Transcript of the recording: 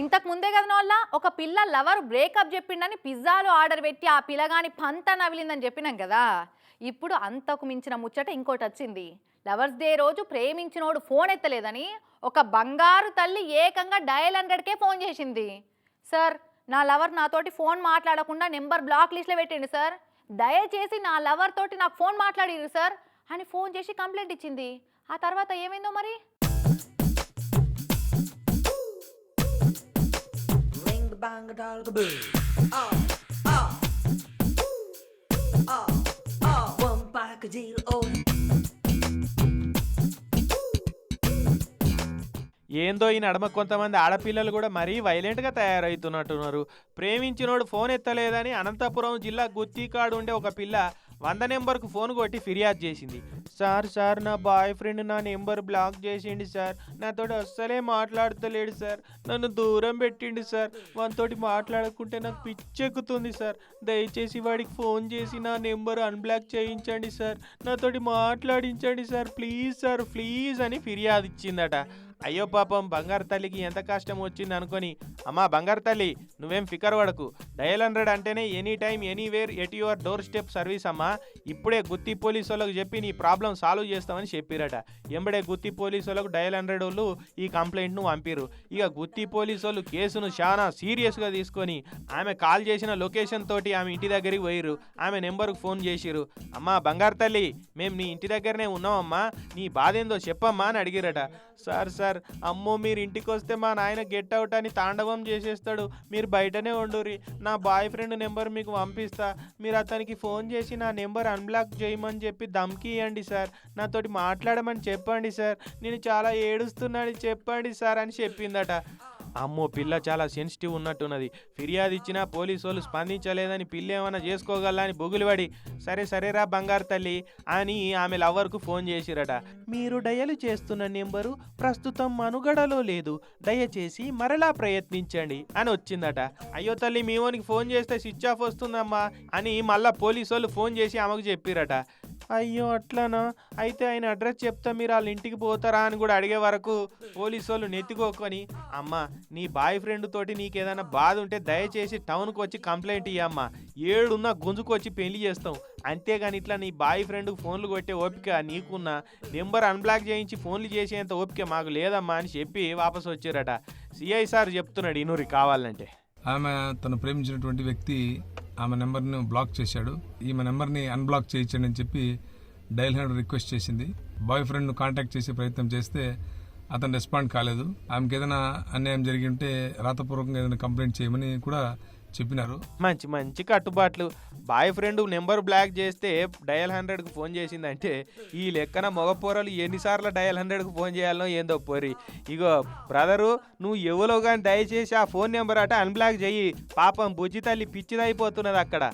ఇంతకు ముందే కదా వాళ్ళ ఒక పిల్ల లవర్ బ్రేకప్ చెప్పిండని పిజ్జాలు ఆర్డర్ పెట్టి ఆ పిల్లగాని పంత నవిలిందని చెప్పినాం కదా. ఇప్పుడు అంతకు మించిన ముచ్చట ఇంకోటి వచ్చింది. లవర్స్ డే రోజు ప్రేమించినోడు ఫోన్ ఎత్తలేదని ఒక బంగారు తల్లి ఏకంగా డయల్ హండ్రెడ్కే ఫోన్ చేసింది. సార్ నా లవర్ నాతోటి ఫోన్ మాట్లాడకుండా నెంబర్ బ్లాక్ లిస్ట్లో పెట్టండి సార్. దయచేసి నా లవర్ తోటి నాకు ఫోన్ మాట్లాడిరు సార్ అని ఫోన్ చేసి కంప్లైంట్ ఇచ్చింది. ఆ తర్వాత ఏమైందో మరి? Bang a dog a boo. Ah, ah. Ah, ah. One pack a deal, oh. ఏందో ఈ నడమ కొంతమంది ఆడపిల్లలు కూడా మరీ వైలెంట్గా తయారవుతున్నట్టున్నారు ప్రేమించినోడు ఫోన్ ఎత్తలేదని అనంతపురం జిల్లా గుత్తికాడు ఉండే ఒక పిల్ల వంద నెంబర్కు ఫోన్ కొట్టి ఫిర్యాదు చేసింది. సార్ సార్ నా బాయ్ ఫ్రెండ్ నా నెంబర్ బ్లాక్ చేసిండు సార్. నాతో అస్సలే మాట్లాడతలేడు సార్. నన్ను దూరం పెట్టిండు సార్. వానితోటి మాట్లాడకుంటే నాకు పిచ్చెక్కుతుంది సార్. దయచేసి వాడికి ఫోన్ చేసి నా నెంబర్ అన్బ్లాక్ చేయించండి సార్. నాతోటి మాట్లాడించండి సార్. ప్లీజ్ సార్ ప్లీజ్ అని ఫిర్యాదు ఇచ్చిందట. అయ్యో పాపం బంగారు తల్లికి ఎంత కష్టం వచ్చింది అనుకొని అమ్మా బంగారు తల్లి నువ్వేం ఫికర్ పడకు. డయల్ హండ్రెడ్ అంటేనే any time anywhere at your doorstep service అమ్మా. ఇప్పుడే గుత్తి పోలీసు వాళ్ళకి చెప్పి నీ ప్రాబ్లం సాల్వ్ చేస్తామని చెప్పిరట. ఎంబడే గుత్తి పోలీసు వాళ్ళకు డయల్ హండ్రెడ్ వాళ్ళు ఈ కంప్లైంట్ను పంపిరు ఇక గుత్తి పోలీసు వాళ్ళు కేసును చాలా సీరియస్గా తీసుకొని ఆమె కాల్ చేసిన లొకేషన్ తోటి ఆమె ఇంటి దగ్గరికి పోయిరు ఆమె నెంబర్కు ఫోన్ చేసిరు అమ్మా బంగారు తల్లి మేము నీ ఇంటి దగ్గరనే ఉన్నామమ్మా. నీ బాధ ఏందో చెప్పమ్మా అని అడిగిరట. Sir sir sir. అమ్మో మీరు ఇంటికి వస్తే మా నాయన గెట్ అవుట్ అని తాండవం చేసేస్తాడు. మీరు బయటనే ఉండుర్రి. నా బాయ్ ఫ్రెండ్ నెంబర్ మీకు పంపిస్తా. మీరు అతనికి ఫోన్ చేసి నా నెంబర్ అన్బ్లాక్ చేయమని చెప్పి ధమ్కి ఇవ్వండి సార్. నాతోటి మాట్లాడమని చెప్పండి సార్. నేను చాలా ఏడుస్తున్నాను చెప్పండి సార్ అని చెప్పిందట. అమ్మో పిల్ల చాలా సెన్సిటివ్ ఉన్నట్టున్నది. ఫిర్యాదు ఇచ్చినా పోలీసు వాళ్ళు స్పందించలేదని పిల్ల ఏమైనా చేసుకోగల అని బొగులుబడి సరే సరేరా బంగారు తల్లి అని ఆమె లవర్కు ఫోన్ చేసిరట. మీరు డయలు చేస్తున్న నెంబరు ప్రస్తుతం మనుగడలో లేదు. దయచేసి మరలా ప్రయత్నించండి అని వచ్చిందట. అయ్యో తల్లి మీ ఓనికి ఫోన్ చేస్తే స్విచ్ ఆఫ్ వస్తుందమ్మా అని మళ్ళా పోలీసు వాళ్ళు ఫోన్ చేసి ఆమెకు చెప్పిరట. అయ్యో అట్లానా? అయితే ఆయన అడ్రస్ చెప్తా మీరు వాళ్ళ ఇంటికి పోతారా అని కూడా అడిగే వరకు పోలీసు వాళ్ళు నెత్తికోకొని అమ్మ నీ బాయ్ ఫ్రెండ్ తోటి నీకు ఏదైనా బాధ ఉంటే దయచేసి టౌన్కి వచ్చి కంప్లైంట్ ఇయ్యమ్మా. ఏడున్న గుంజుకొచ్చి పెళ్ళి చేస్తాం. అంతేగాని ఇట్లా నీ బాయ్ ఫ్రెండ్ ఫోన్లు కొట్టే ఓపిక నీకున్న నెంబర్ అన్బ్లాక్ చేయించి ఫోన్లు చేసేంత ఓపిక మాకు లేదమ్మా అని చెప్పి వాపసు వచ్చారట. సిఐ సార్ చెప్తున్నాడు ఇనూరి కావాలంటే. ఆమె తను ప్రేమించినటువంటి వ్యక్తి ఆమె నెంబర్ను బ్లాక్ చేశాడు. ఈమె నెంబర్ని అన్బ్లాక్ చేయించండి అని చెప్పి డైల్ హ్యాండ్ రిక్వెస్ట్ చేసింది. బాయ్ ఫ్రెండ్ను కాంటాక్ట్ చేసే ప్రయత్నం చేస్తే అతను రెస్పాండ్ కాలేదు. ఆమెకి ఏదైనా అన్యాయం జరిగి ఉంటే రాతపూర్వకంగా ఏదైనా కంప్లైంట్ చేయమని కూడా చెప్పినారు. మంచి మంచి కట్టుబాట్లు. బాయ్ ఫ్రెండ్ నెంబర్ బ్లాక్ చేస్తే డయల్ హండ్రెడ్కి ఫోన్ చేసిందంటే ఈ లెక్కన మగ పోరలు ఎన్నిసార్లు డయల్ హండ్రెడ్కి ఫోన్ చేయాలనో ఏందో పోరి. ఇగో బ్రదరు నువ్వు ఎవరో కానీ దయచేసి ఆ ఫోన్ నెంబర్ అట అన్బ్లాక్ చెయ్యి. పాపం బుజ్జి తల్లి పిచ్చిదైపోతున్నది అక్కడ.